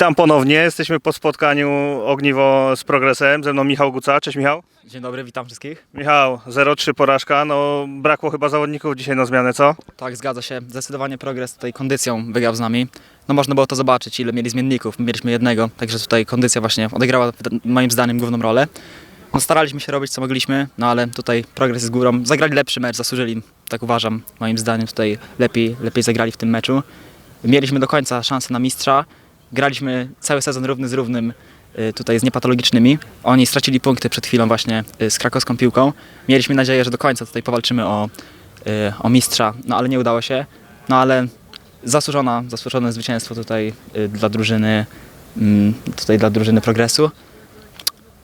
Witam ponownie. Jesteśmy po spotkaniu Ogniwo z Progresem. Ze mną Michał Guca. Cześć Michał. Dzień dobry, witam wszystkich. Michał, 0-3 porażka. No brakło chyba zawodników dzisiaj na zmianę, co? Tak, zgadza się. Zdecydowanie progres tutaj kondycją wygrał z nami. No można było to zobaczyć, ile mieli zmienników. My mieliśmy jednego, także tutaj kondycja właśnie odegrała moim zdaniem główną rolę. No, staraliśmy się robić co mogliśmy, no ale tutaj progres jest górą. Zagrali lepszy mecz, zasłużyli, tak uważam, moim zdaniem tutaj lepiej, lepiej zagrali w tym meczu. Mieliśmy do końca szansę na mistrza. Graliśmy cały sezon równy z równym y, tutaj z niepatologicznymi. Oni stracili punkty przed chwilą właśnie y, z krakowską piłką. Mieliśmy nadzieję, że do końca tutaj powalczymy o, y, o mistrza, no ale nie udało się. No ale zasłużona, zasłużone zwycięstwo tutaj dla drużyny, mm, tutaj dla drużyny progresu.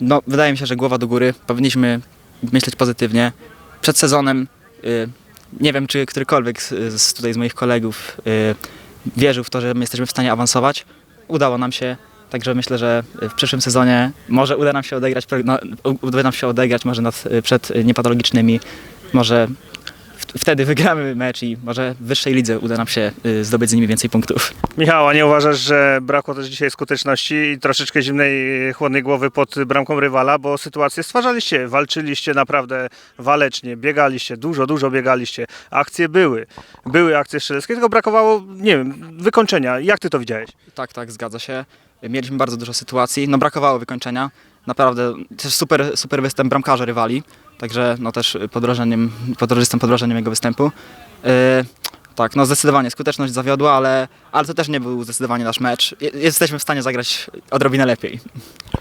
No, wydaje mi się, że głowa do góry. Powinniśmy myśleć pozytywnie. Przed sezonem nie wiem, czy którykolwiek z, tutaj z moich kolegów wierzył w to, że my jesteśmy w stanie awansować. Udało nam się. Także myślę, że w przyszłym sezonie może uda nam się odegrać, no, uda nam się odegrać może nad, przed niepatologicznymi. Może wtedy wygramy mecz i może w wyższej lidze uda nam się y, zdobyć z nimi więcej punktów. Michał, a nie uważasz, że brakło też dzisiaj skuteczności i troszeczkę zimnej, chłodnej głowy pod bramką rywala, bo sytuację stwarzaliście, walczyliście naprawdę walecznie, biegaliście, dużo, dużo biegaliście. Akcje były, były akcje strzeleckie, tylko brakowało, nie wiem, wykończenia. Jak ty to widziałeś? Tak, tak, zgadza się. Mieliśmy bardzo dużo sytuacji, no brakowało wykończenia. Naprawdę też super, super występ bramkarza rywali, także no też pod wrażeniem, pod jestem pod wrażeniem jego występu. Yy, tak, no zdecydowanie skuteczność zawiodła, ale, ale to też nie był zdecydowanie nasz mecz. Je- Jesteśmy w stanie zagrać odrobinę lepiej.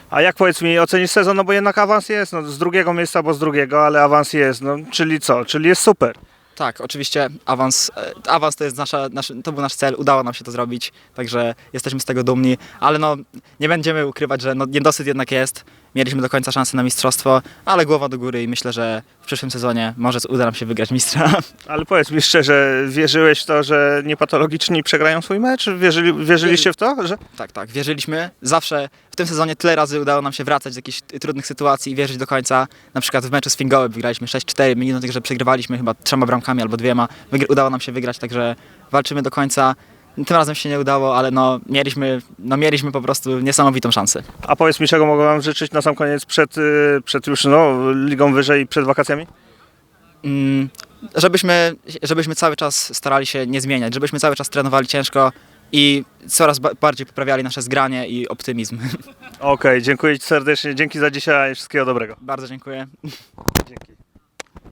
A jak powiedz mi, ocenisz sezon, no bo jednak awans jest, no z drugiego miejsca, bo z drugiego, ale awans jest, no czyli co? Czyli jest super. Tak, oczywiście awans, e, awans to jest nasza, nasz, to był nasz cel, udało nam się to zrobić, także jesteśmy z tego dumni, ale no nie będziemy ukrywać, że no, niedosyt jednak jest. Mieliśmy do końca szansę na mistrzostwo, ale głowa do góry i myślę, że w przyszłym sezonie może uda nam się wygrać mistrza. Ale powiedz mi szczerze, wierzyłeś w to, że niepatologiczni przegrają swój mecz? Wierzyli, wierzyliście w to? Że... tak, tak, wierzyliśmy. Zawsze w tym sezonie tyle razy udało nam się wracać z jakichś trudnych sytuacji i wierzyć do końca. Na przykład w meczu z Fingołem wygraliśmy 6-4, mimo tego, że przegrywaliśmy chyba trzema bramkami albo dwiema. Udało nam się wygrać, także walczymy do końca. Tym razem się nie udało, ale no, mieliśmy, no, mieliśmy po prostu niesamowitą szansę. A powiedz mi, czego mogę wam życzyć na sam koniec przed, y, przed już no, ligą wyżej i przed wakacjami? Mm, żebyśmy, żebyśmy cały czas starali się nie zmieniać, żebyśmy cały czas trenowali ciężko i coraz ba- bardziej poprawiali nasze zgranie i optymizm. Okej, dziękuję ci serdecznie, dzięki za dzisiaj, wszystkiego dobrego. Bardzo dziękuję. Dzięki.